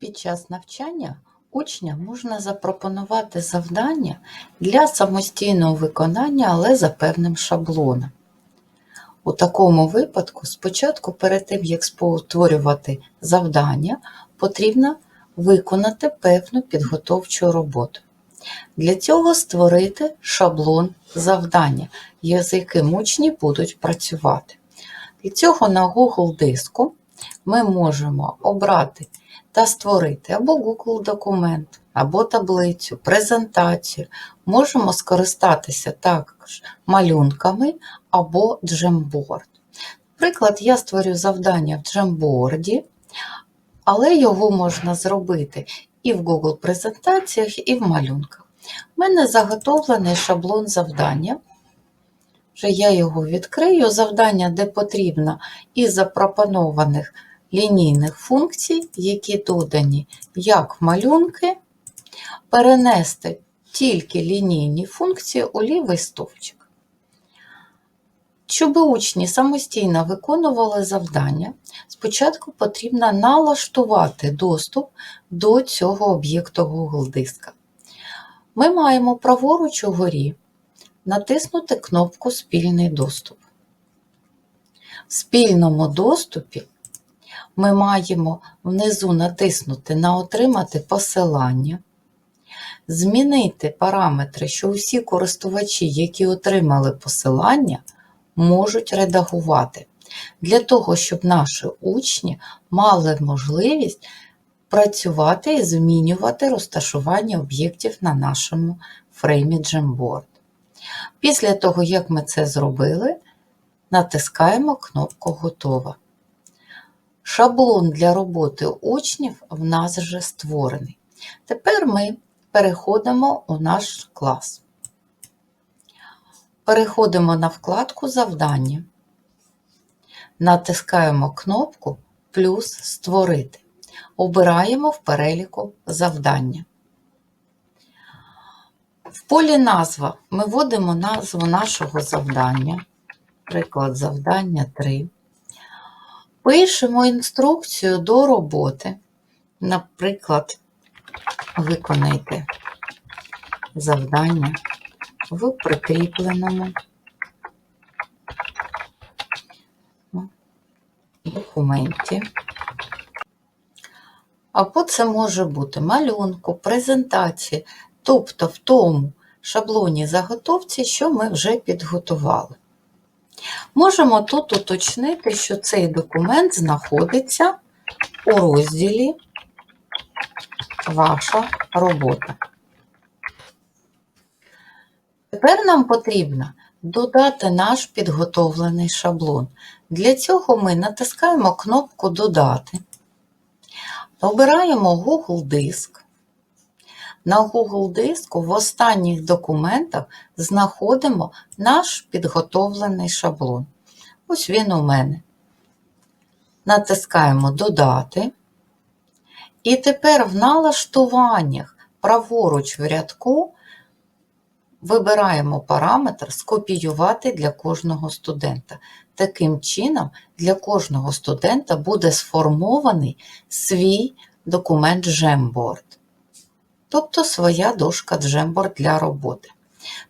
Під час навчання учням можна запропонувати завдання для самостійного виконання, але за певним шаблоном. У такому випадку спочатку перед тим, як створювати завдання, потрібно виконати певну підготовчу роботу. Для цього створити шаблон завдання, з яким учні будуть працювати. Для цього на Google диску ми можемо обрати та створити або Google документ, або таблицю, презентацію. Можемо скористатися також малюнками або Jamboard. Наприклад, я створю завдання в Jamboard, але його можна зробити і в Google презентаціях, і в малюнках. У мене заготовлений шаблон завдання. Вже я його відкрию. Завдання, де потрібно із запропонованих лінійних функцій, які додані як малюнки, перенести тільки лінійні функції у лівий стовпчик. Щоб учні самостійно виконували завдання, спочатку потрібно налаштувати доступ до цього об'єкту Google диска. Ми маємо праворуч угорі натиснути кнопку Спільний доступ. В спільному доступі ми маємо внизу натиснути на Отримати посилання, змінити параметри, що усі користувачі, які отримали посилання, можуть редагувати, для того, щоб наші учні мали можливість працювати і змінювати розташування об'єктів на нашому фреймі Jamboard. Після того, як ми це зробили, натискаємо кнопку Готова. Шаблон для роботи учнів в нас вже створений. Тепер ми переходимо у наш клас. Переходимо на вкладку Завдання. Натискаємо кнопку Плюс Створити. Обираємо в переліку завдання. В полі назва ми вводимо назву нашого завдання, приклад завдання 3. Пишемо інструкцію до роботи. Наприклад, виконайте завдання в прикріпленому документі. Або це може бути малюнку, презентації, тобто в тому шаблоні заготовці, що ми вже підготували. Можемо тут уточнити, що цей документ знаходиться у розділі Ваша робота. Тепер нам потрібно додати наш підготовлений шаблон. Для цього ми натискаємо кнопку Додати, обираємо Google Диск. На Google диску в останніх документах знаходимо наш підготовлений шаблон. Ось він у мене. Натискаємо Додати. І тепер в налаштуваннях праворуч в рядку вибираємо параметр Скопіювати для кожного студента. Таким чином, для кожного студента буде сформований свій документ Jamboard тобто своя дошка Jamboard для роботи.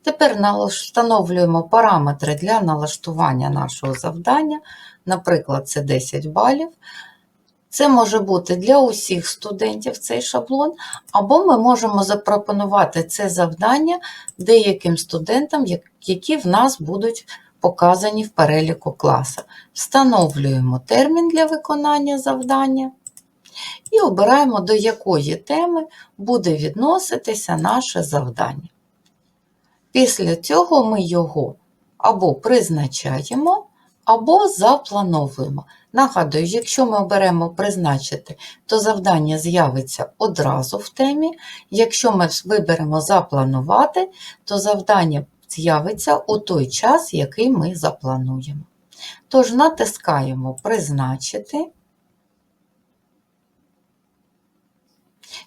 Тепер встановлюємо параметри для налаштування нашого завдання, наприклад, це 10 балів. Це може бути для усіх студентів цей шаблон, або ми можемо запропонувати це завдання деяким студентам, які в нас будуть показані в переліку класу. Встановлюємо термін для виконання завдання і обираємо, до якої теми буде відноситися наше завдання. Після цього ми його або призначаємо, або заплановуємо. Нагадую, якщо ми оберемо призначити, то завдання з'явиться одразу в темі. Якщо ми виберемо запланувати, то завдання з'явиться у той час, який ми заплануємо. Тож натискаємо Призначити.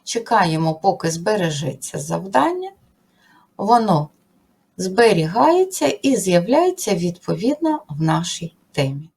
Чекаємо, поки збережеться завдання, воно зберігається і з'являється відповідно в нашій темі.